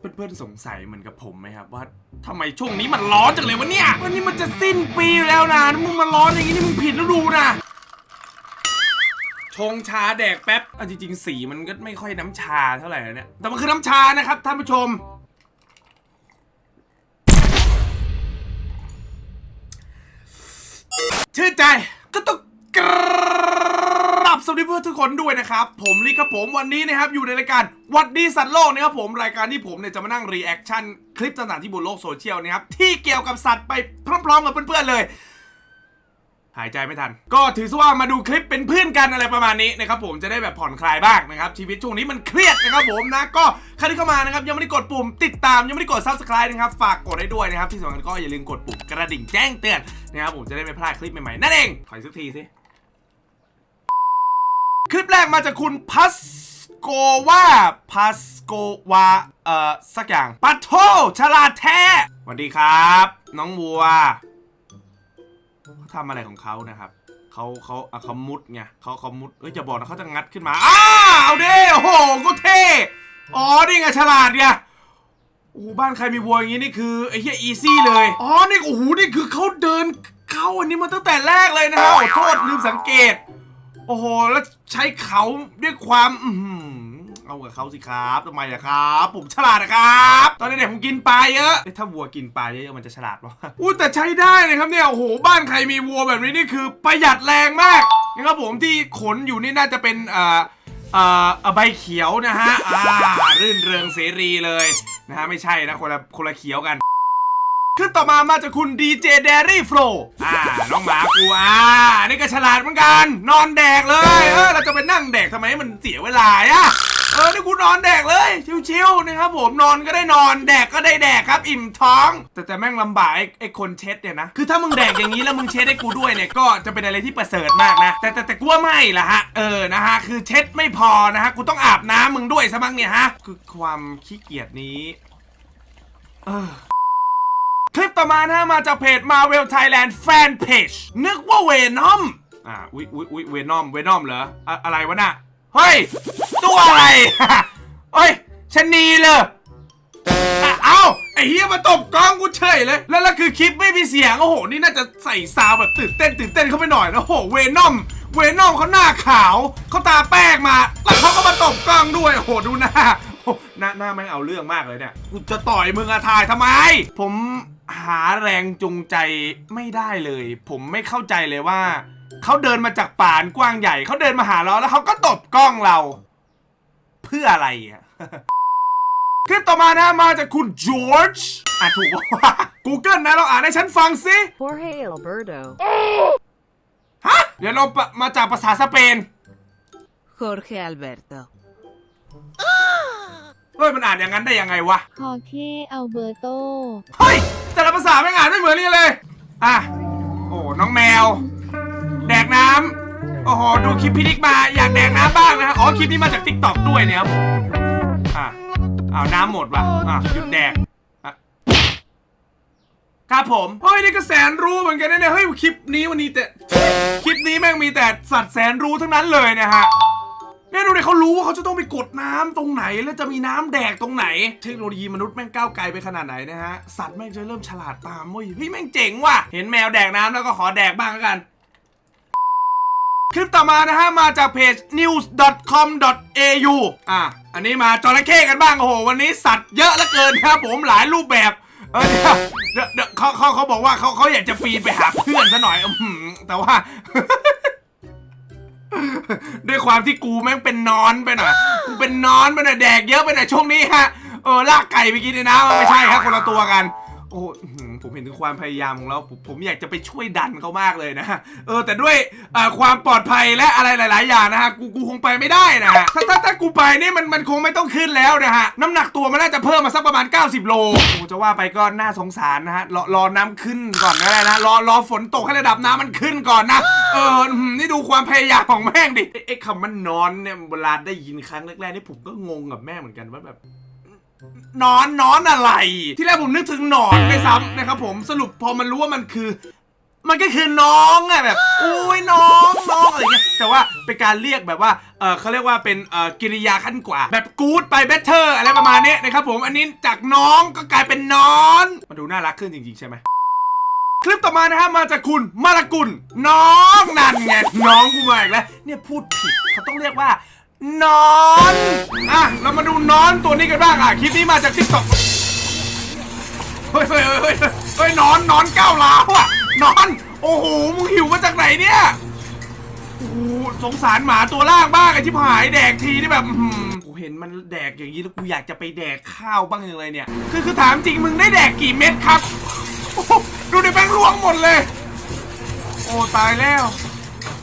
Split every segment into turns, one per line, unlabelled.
เพื่อนๆสงสัยเหมือนกับผมไหมครับว่าทำไมช่วงนี้มันร้อนจังเลยวะเนี่ยวันนี้มันจะสิ้นปีแล้วนะมึงมาร้อนอย่างนี้นี่มึงผิดแล้วดูนะชงชาแดกแป๊บอะจริงๆสีมันก็ไม่ค่อยน้ำชาเท่าไหร่นะเนี่ยแต่มันคือน้ำชานะครับท่านผู้ชม ชื่นใจก็ต้องกร สวัสดีเพื่อนทุกคนด้วยนะครับ ผมลิครับผมวันนี้นะครับอยู่ในรายการวัดดีสัตว์โลกนะครับผมรายการที่ผมเนี่ยจะมานั่งรีแอคชั่นคลิปต่างๆที่บนโลกโซเชียลนะครับที่เกี่ยวกับสัตว์ไปพร้อมๆกับเพื่อนๆเลย หายใจไม่ทัน ก็ถือซะว่ามาดูคลิปเป็นเพื่อนกันอะไรประมาณนี้นะครับผมจะได้แบบผ่อนคลายบ้างนะครับชีวิตช่วงนี้มันเครียดนะครับผมนะก็ใครที่เข้ามานะครับยังไม่ได้กดปุ่มติดตามยังไม่ได้กด subscribe นะครับฝากกดให้ด้วยนะครับที่สำคัญก็อย่าลืมกดปุ่มกระดิ่งแจ้งเตือนนะครับผมจะได้ไม่พลาดคลิปใหม่ๆนั่นเองถอยสักทีสิ คลิปแรกมาจากคุณพัสโกวาพัสโกวาเอ่อ สักอย่าง ปัทโทฉลาดแท้สวัสดีครับ น้องวัวเขาทำอะไรของเขานะครับเขาเขาอะเขามุดไงเขาเขามุดเอ้ยจะบอกนะเขาจะงัดขึ้นมา อ้าเอาดิโอ้โหก็เท่อ๋อ นี่ไงฉลาดไงโอ้โหบ้านใครมีวัวอย่างงี้นี่คือไอ้เหี้ยอีซี่เลย อ๋อ นี่โอ้โห นี่คือเขาเดินเข้าอันนี้มาตั้งแต่แรกเลยนะฮะขอโทษลืมสังเกต โอ้โห แล้วใช้เขาด้วยความอือหือเอากับเขาสิครับทำไมอะครับ ผมฉลาดนะครับ ตอนเด็กๆผมกินปลาเยอะเอ๊ะถ้าวัวกินปลาเยอะๆมันจะฉลาดปะอู้แต่ใช้ได้นะครับเนี่ย โอ้โห บ้านใครมีวัวแบบนี้นี่คือประหยัดแรงมากนะครับผมที่ขนอยู่นี่น่าจะเป็นเอ่อเอ่อเอ่อใบเขียวนะฮะ อ่า รื่นเริงเสรีเลยนะฮะ ไม่ใช่นะ คนละคนละเขียวกัน ขึ้นต่อมามาจากคุณดีเจเดรี่โฟลอ่า น้องหมากูอ่า นี่ก็ฉลาดเหมือนกัน นอนแดกเลย เออ เราจะไปนั่งแดกทำไมให้มันเสียเวลาอะเออ นี่กูนอนแดกเลย ชิวๆนะครับผมนอนก็ได้นอนแดกก็ได้แดกครับ อิ่มท้อง แต่แต่แม่งลำบากไอ้ไอ้คนเช็ดเนี่ยนะ คือถ้ามึงแดกอย่างนี้แล้วมึงเช็ดให้กูด้วยเนี่ยก็จะเป็นอะไรที่ประเสริฐมากนะ แต่แต่แต่กูว่าไม่ละฮะ เออ นะฮะ คือเช็ดไม่พอนะฮะ กูต้องอาบน้ำมึงด้วยซะมั้งเนี่ยฮะ คือความขี้เกียจนี้ เออ คลิปต่อมานะฮะมาจากเพจ Marvel Thailand Fan Page นึกว่าเวนอมอ่าอุ๊ยอุ๊ยอุ๊ยเวนอมเวนอมเหรออะอะไรวะน่ะเฮ้ย ตัวอะไร เฮ้ยชะนีเลยอะเอ้าไอ้เฮียมาตบกล้องกูเฉยเลย แล้วแล้วคือคลิปไม่มีเสียง โอ้โห นี่น่าจะใส่ซาวแบบตื่นเต้นตื่นเต้นเข้าไปหน่อยนะโอ้โหเวนอมเวนอมเขาหน้าขาวเขาตาแป้งมา แล้วเขาก็มาตบกล้องด้วย โอ้โห ดูหน้าโอ้หน้าหน้าแม่งเอาเรื่องมากเลยเนี่ย กูจะต่อยมึงอะทายทำไม ผม หาแรงจูงใจไม่ได้เลย ผมไม่เข้าใจเลยว่า เขาเดินมาจากป่านกว้างใหญ่ เขาเดินมาหาเราแล้วเขาก็ตบกล้องเรา เพื่ออะไรอะคลิปต่อมานะมาจากคุณจอร์จอะถูกว่า Google นะเราอ่านให้ฉันฟังสิ
Jorge Alberto.
ฮะเดี๋ยวเราปะมาจากภาษาสเปน
Jorge Alberto.
เฮ้ยมันอ่านอย่างนั้นได้ยังไงวะ
คอเคอัลเบอร์โต
เฮ้ย แต่ละภาษาไม่งอ่านไม่เหมือนกันเลย อะ โอ้ น้องแมว แดกน้ำโอ้โห ดูคลิปพี่นิกมา อยากแดกน้ำบ้างนะฮะ อ๋อ คลิปนี้มาจากติ๊กต็อกด้วยเนี่ยครับ อะเอาน้ำหมดว่ะ อะ หยุดแดกครับผม เฮ้ย นี่ก็แสนรู้เหมือนกันนะเนี่ย เฮ้ย คลิปนี้วันนี้แต่ คลิปนี้แม่งมีแต่สัตว์แสนรู้ทั้งนั้นเลยนะฮะ เนี่ยดูดิเขารู้ว่าเขาจะต้องไปกดน้ำตรงไหน แล้วจะมีน้ำแดกตรงไหน เทคโนโลยีมนุษย์แม่งก้าวไกลไปขนาดไหนนะฮะ สัตว์แม่งจะเริ่มฉลาดตามเว้ยเฮ้ยแม่งเจ๋งว่ะ เห็นแมวแดกน้ำแล้วก็ขอแดกบ้างกัน คลิปต่อมานะฮะ มาจากเพจ news.com.au อะ อันนี้มาจระเข้กันบ้าง โอ้โห วันนี้สัตว์เยอะเหลือเกินครับผมหลายรูปแบบเออเดี๋ยวเดเขาเขาเขาบอกว่าเขาเขาอยากจะปีนไปหาเพื่อนซะหน่อยอืแต่ว่า ด้วยความที่กูแม่งเป็นนอนไปหน่อยกูเป็นนอนไปหน่อยแดกเยอะไปหน่อยช่วงนี้ฮะเออลากไก่ไปกินในน้ำไม่ใช่ครับคนละตัวกัน โอ้ผมเห็นถึงความพยายามของเรา ผมอยากจะไปช่วยดันเขามากเลยนะเออ แต่ด้วยความปลอดภัยและอะไรหลาย ๆ อย่างนะฮะกูกูคงไปไม่ได้นะฮะถ้าถ้าถ้ากูไปนี่มันมันคงไม่ต้องขึ้นแล้วนะฮะน้ำหนักตัวมันน่าจะเพิ่มมาสักประมาณ 90 โลโอ้จะว่าไปก็น่าสงสารนะฮะรอรอน้ำขึ้นก่อนนะนะรอรอฝนตกให้ระดับน้ำมันขึ้นก่อนนะเออนี่ดูความพยายามของแม่งดิไอ้ไอ้คำมันนอนเนี่ยเวลาได้ยินครั้งแรกๆนี่ผมก็งงกับแม่เหมือนกันว่าแบบ นอนนอนอะไร ที่แรกผมนึกถึงหนอนไปซ้ำนะครับผมสรุปพอมันรู้ว่ามันคือ มันก็คือน้องอะแบบอุ้ยน้องน้องอะไรเงี้ยแต่ว่าเป็นการเรียกแบบว่าเออเขาเรียกว่าเป็นเออกิริยาขั้นกว่า แบบกู๊ดไปเบเ t อร์อะไรประมาณนี้นะครับผมอันนี้จากน้องก็กลายเป็นนอนมาดูน่ารักขึ้นจริง ๆ ใช่ไหมคลิปต่อมานะฮะมาจากคุณมาลกุลน้องนั่นไงน้องกูมาอีกแล้วเนี่ยพูดผิดเขาต้องเรียกว่า นอนอะเรามาดูนอนตัวนี้กันบ้างอะคลิปนี้มาจากทิกตอกเฮ้ยเฮ้ยเฮ้ยเฮ้ยเฮ้ยนอนนอนก้าวร้าวอะนอน โอ้โหมึงหิวมาจากไหนเนี่ยโอ้โหสงสารหมาตัวล่างบ้างไอ้ที่หายแดกทีนี่แบบอื้อหือกูเห็นมันแดกอย่างนี้แล้วกูอยากจะไปแดกข้าวบ้างเลยเนี่ย คือคือถามจริงมึงได้แดกกี่เม็ดครับโอ้โหดูในแบงค์ล้วงหมดเลย โอ้ตายแล้ว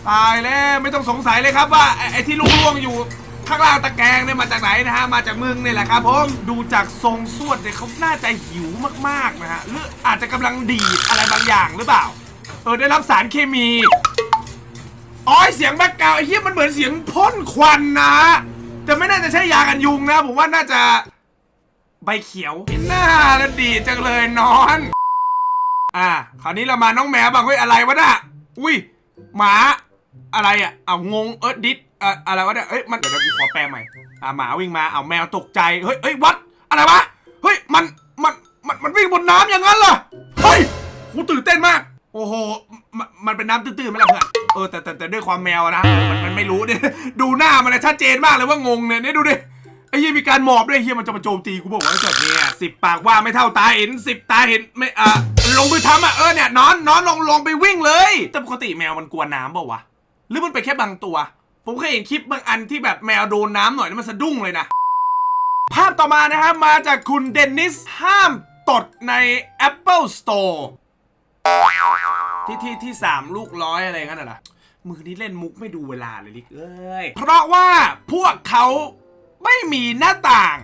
ตายแล้วไม่ต้องสงสัยเลยครับว่าไอ้ไอ้ที่ล้วงๆอยู่ข้างล่างตะแกรงเนี่ยมาจากไหนนะฮะมาจากมึงเนี่ยแหละครับผมดูจากทรงสวดเนี่ยเขาน่าจะหิวมากๆนะฮะหรืออาจจะกำลังดีดอะไรบางอย่างหรือเปล่า เออได้รับสารเคมีอ๋อเสียงแบ็กกราวด์ไอ้เหี้ยมันเหมือนเสียงพ่นควันนะฮะแต่ไม่น่าจะใช่ยากันยุงนะผมว่าน่าจะใบเขียวหน้าละดีจังเลยนอน อ่าคราวนี้เรามาน้องแมวบ้างเฮ้ยอะไรวะน่ะอุ้ยหมา อะไรอะเอางงเอิร์ดดิสอ่ออะไรวะเนี่ยเอ้ยมันเดี๋ยวกูขอแปลใหม่อ่าหมาวิ่งมาเอาแมวตกใจเฮ้ยเฮ้ยวัดอะไรวะเฮ้ยมันมันมันมันวิ่งบนน้ำอย่างนั้นเหรอเฮ้ยกูตื่นเต้นมาก โอ้โหมันมันเป็นน้ำตื้นๆไหมล่ะเพื่อนเออแต่แต่แต่ด้วยความแมวอะนะมันมันไม่รู้เนี่ยดูหน้ามันเลยชัดเจนมากเลยว่างงเนี่ยเนี่ยดูดิไอ้เหี้ยมีการหมอบด้วยเหี้ยมันจะมาโจมตีกูบอกว่าไอ้สัตว์เนี่ยสิบปากว่าไม่เท่าตาเห็นสิบตาเห็นไม่อะลงมือทำอะเออเนี่ยนอนนอนลงลงไปวิ่งเลย แต่ปกติแมวมันกลัวน้ำเปล่าวะ หรือมันเป็นแค่บางตัว ผมเคยเห็นคลิปบางอันที่แบบแมวโดนน้ำหน่อยแล้วมันสะดุ้งเลยนะ ภาพต่อมานะครับมาจากคุณเดนนิสห้ามตดใน Apple Store ที่ที่ที่สามลูกร้อยอะไรกันน่ะมือนี้เล่นมุกไม่ดูเวลาเลยลิกเอ้ย เพราะว่าพวกเขาไม่มีหน้าต่าง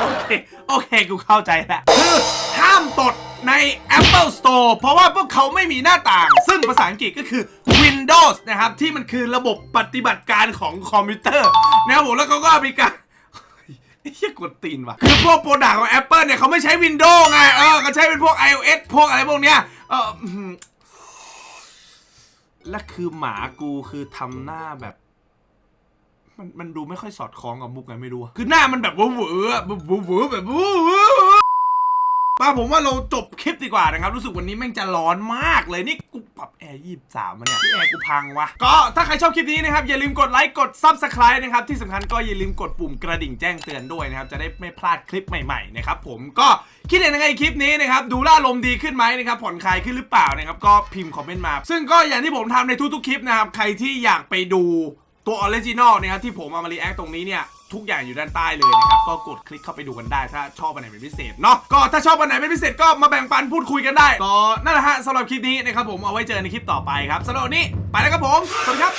โอเค โอเค กูเข้าใจแล้วคือห้ามตด ใน Apple Store เพราะว่าพวกเขาไม่มีหน้าต่าง ซึ่งภาษาอังกฤษก็คือ Windows นะครับ ที่มันคือระบบปฏิบัติการของคอมพิวเตอร์นะครับผมแล้วเขาก็มีการไอ้เหี้ยกดตีนว่ะ คือพวกโปรดักต์ของ Apple เนี่ยเขาไม่ใช้ Windows ไง เออเขาใช้เป็นพวก iOS พวกอะไรพวกเนี้ย เออและคือหมากูคือทำหน้าแบบ มันมันดูไม่ค่อยสอดคล้องกับมุกไงไม่รู้ คือหน้ามันแบบเวอร์เวอร์แบบเวอร์เวอแบบวอร์เวอร์ ป้าผมว่าเราจบคลิปดีกว่านะครับ รู้สึกวันนี้แม่งจะร้อนมากเลยนี่กูปรับแอร์ยี่สามมาเนี่ยแอร์กูพังวะก็ถ้าใครชอบคลิปนี้นะครับ อย่าลืมกดไลค์กด Subscribe นะครับ ที่สำคัญก็อย่าลืมกดปุ่มกระดิ่งแจ้งเตือนด้วยนะครับ จะได้ไม่พลาดคลิปใหม่ๆนะครับผมก็คิดเห็นยังไงคลิปนี้นะครับดูล่าลมดีขึ้นไหมนะครับผ่อนคลายขึ้นหรือเปล่านะครับก็พิมพ์คอมเมนต์มา ซึ่งก็อย่างที่ผมทำในทุกๆคลิปนะครับใครที่อยากไปดู ตัวออริจินอลนะครับที่ผมเอามารีแอคตรงนี้เนี่ยทุกอย่างอยู่ด้านใต้เลยนะครับ ก็กดคลิกเข้าไปดูกันได้ ถ้าชอบอันไหนเป็นพิเศษเนาะก็ถ้าชอบอันไหนเป็นพิเศษก็มาแบ่งปันพูดคุยกันได้ก็นั่นแหละฮะสำหรับคลิปนี้นะครับผมเอาไว้เจอในคลิปต่อไปครับสำหรับวันนี้ไปแล้วครับผมสวัสดีครับ